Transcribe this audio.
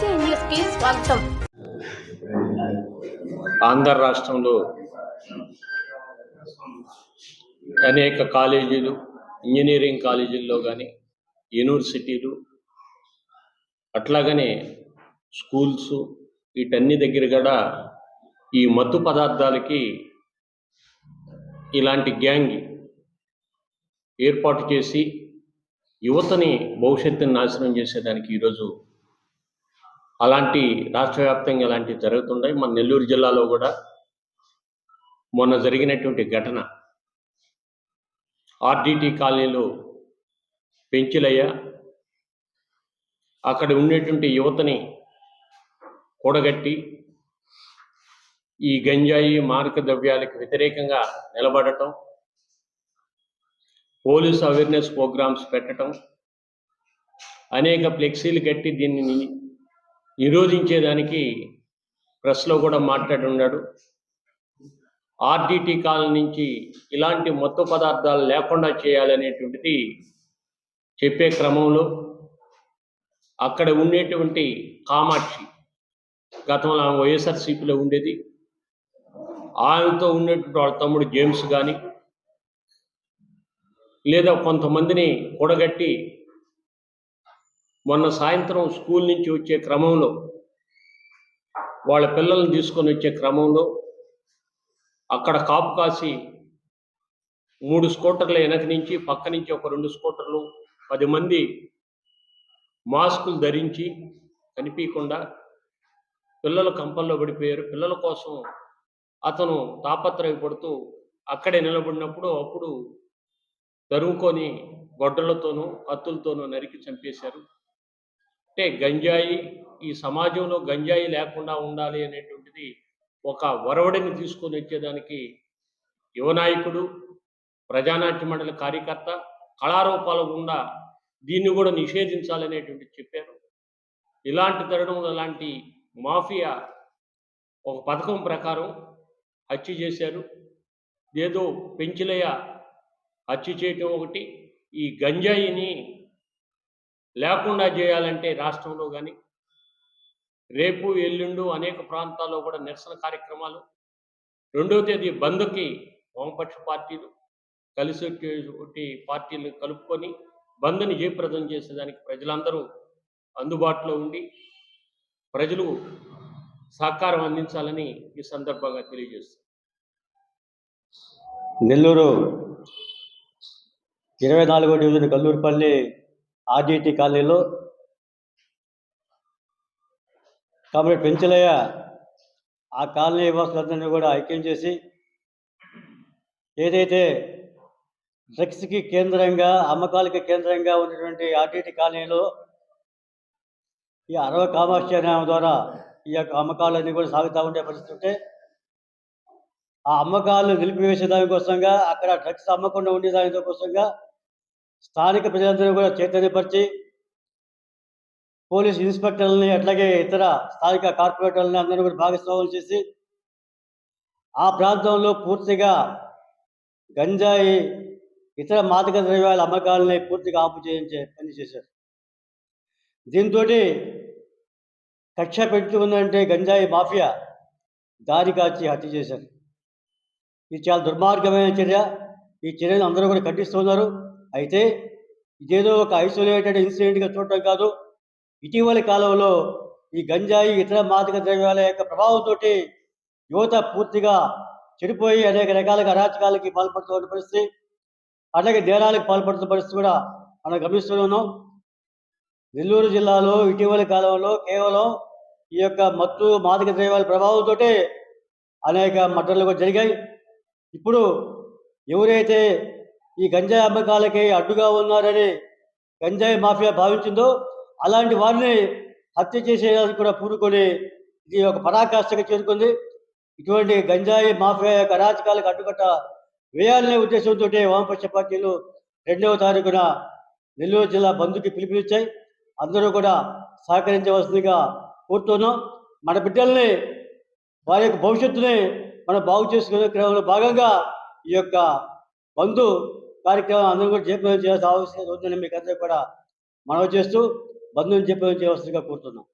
న్యూస్కి స్వాగతం. ఆంధ్ర రాష్ట్రంలో అనేక కాలేజీలు ఇంజనీరింగ్ కాలేజీల్లో కానీ యూనివర్సిటీలు అట్లాగనే స్కూల్స్ వీటన్ని దగ్గర కూడా ఈ మత్తు పదార్థాలకి ఇలాంటి గ్యాంగ్ ఏర్పాటు చేసి యువతని భవిష్యత్తుని నాశనం చేసేదానికి ఈరోజు అలాంటి రాష్ట్ర వ్యాప్తంగా ఇలాంటివి జరుగుతుంటాయి మన నెల్లూరు జిల్లాలో కూడా మొన్న జరిగినటువంటి ఘటన ఆర్డిటి కాలనీలో పెంచులయ్య అక్కడ ఉండేటువంటి యువతని కూడగట్టి ఈ గంజాయి మారక ద్రవ్యాలకు వ్యతిరేకంగా నిలబడటం పోలీస్ అవేర్నెస్ ప్రోగ్రామ్స్ పెట్టడం అనేక ఫ్లెక్సీలు కట్టి దీన్ని నిరోధించేదానికి ప్రెస్లో కూడా మాట్లాడి ఉన్నాడు ఆర్డిటి కాలం నుంచి ఇలాంటి మత్తు పదార్థాలు లేకుండా చేయాలనేటువంటిది చెప్పే క్రమంలో అక్కడ ఉండేటువంటి కామాక్షి గతంలో ఆమె వైఎస్ఆర్సీపీలో ఉండేది. ఆయనతో ఉన్నటువంటి వాళ్ళ తమ్ముడు జేమ్స్ కానీ లేదా కొంతమందిని కూడగట్టి మొన్న సాయంత్రం స్కూల్ నుంచి వచ్చే క్రమంలో వాళ్ళ పిల్లల్ని తీసుకొని వచ్చే క్రమంలో అక్కడ కాపు కాసి మూడు స్కూటర్ల వెనక నుంచి పక్క నుంచి ఒక రెండు స్కూటర్లు పది మంది మాస్కులు ధరించి కనిపించకుండా పిల్లలు కంపల్లో పడిపోయారు. పిల్లల కోసం అతను తాపత్రయపడుతూ అక్కడే నిలబడినప్పుడు అప్పుడు తరుముకొని గొడ్డలతోనూ కత్తులతోనూ నరికి చంపేశారు. అంటే గంజాయి ఈ సమాజంలో గంజాయి లేకుండా ఉండాలి అనేటువంటిది ఒక వరవడిని తీసుకొని వచ్చేదానికి యువనాయకుడు ప్రజానాట్య మండలి కార్యకర్త కళారూపాల గుండా దీన్ని కూడా నిషేధించాలనేటువంటి చెప్పారు. ఇలాంటి తరుణంలో లాంటి మాఫియా ఒక పథకం ప్రకారం హత్య చేశారు. ఏదో పెంచిలయ్య హత్య చేయటం ఒకటి. ఈ గంజాయిని లేకుండా చేయాలంటే రాష్ట్రంలో కానీ రేపు ఎల్లుండు అనేక ప్రాంతాల్లో కూడా నిరసన కార్యక్రమాలు. రెండవ తేదీ బంద్కి వామపక్ష పార్టీలు కలిసి వచ్చేటువంటి పార్టీలు కలుపుకొని బంద్ని జయప్రదం చేసేదానికి ప్రజలందరూ అందుబాటులో ఉండి ప్రజలు సహకారం అందించాలని ఈ సందర్భంగా తెలియజేస్తారు నెల్లూరు ఇరవై నాలుగో డివిజన్ కల్లూరుపల్లి ఆర్డిటి కాలనీలో కాబట్టి పెంచలయ్య ఆ కాలనీ వాసులందరినీ కూడా ఐక్యం చేసి ఏదైతే డ్రగ్స్కి కేంద్రంగా అమ్మకాలకి కేంద్రంగా ఉన్నటువంటి ఆర్టీటీ కాలనీలో ఈ అరవ కామాక్షి ద్వారా ఈ యొక్క అమ్మకాలన్నీ కూడా సాగుతూ ఉండే పరిస్థితి ఉంటే ఆ అమ్మకాలు నిలిపివేసే దానికోసంగా అక్కడ డ్రగ్స్ అమ్మకుండా ఉండేదాని కోసంగా స్థానిక ప్రజలందరూ కూడా చైతన్యపరిచి పోలీస్ ఇన్స్పెక్టర్లని అట్లాగే ఇతర స్థానిక కార్పొరేటర్లని అందరూ కూడా భాగస్వామ్యం చేసి ఆ ప్రాంతంలో పూర్తిగా గంజాయి ఇతర మాదక ద్రవ్యాల అమ్మకాలని పూర్తిగా ఆపు చేయించే పని చేశారు. దీంతో కక్ష పెట్టుకుందంటే గంజాయి మాఫియా దారి కాచి హత్య చేశారు. ఇది చాలా దుర్మార్గమైన చర్య. ఈ చర్యను అందరూ కూడా ఖండిస్తున్నారు అయితే ఇదేదో ఒక ఐసోలేటెడ్ ఇన్సిడెంట్గా చూడటం కాదు. ఇటీవలి కాలంలో ఈ గంజాయి ఇతర మాదక ద్రవ్యాల యొక్క ప్రభావంతో యువత పూర్తిగా చెడిపోయి అనేక రకాలుగా అరాచకాలకి పాల్పడుతున్న పరిస్థితి. అలాగే నేరాలకు పాల్పడుతున్న పరిస్థితి కూడా మనం గమనిస్తూనే నెల్లూరు జిల్లాలో ఇటీవలి కాలంలో కేవలం ఈ యొక్క మత్తు మాదక ద్రవ్యాల ప్రభావంతో అనేక మర్డర్లు కూడా జరిగాయి. ఇప్పుడు ఎవరైతే ఈ గంజాయి అమ్మకాలకి అడ్డుగా ఉన్నారని గంజాయి మాఫియా భావించిందో అలాంటి వారిని హత్య చేసేదానికి కూడా పూనుకొని ఇది ఒక పరాకాష్ఠగా చేరుకుంది. ఇటువంటి గంజాయి మాఫియా యొక్క అరాచకాలకు అడ్డుకట్ట వేయాలనే ఉద్దేశంతో వామపక్ష పార్టీలు రెండవ తారీఖున నెల్లూరు జిల్లా బంధుకి పిలుపునిచ్చాయి. అందరూ కూడా సహకరించవలసిందిగా కోరుతున్నాం. మన బిడ్డల్ని వారి యొక్క భవిష్యత్తుని మనం బాగు చేసుకునే క్రమంలో భాగంగా ఈ యొక్క బంధు కార్యక్రమం అందరూ కూడా జయప్రదం చేయాల్సిన అవసరం ఉందని మీకు అందరూ కూడా మనవి చేస్తూ బంధువులు జయప్రదం చేయవలసిందిగా కోరుతున్నాం.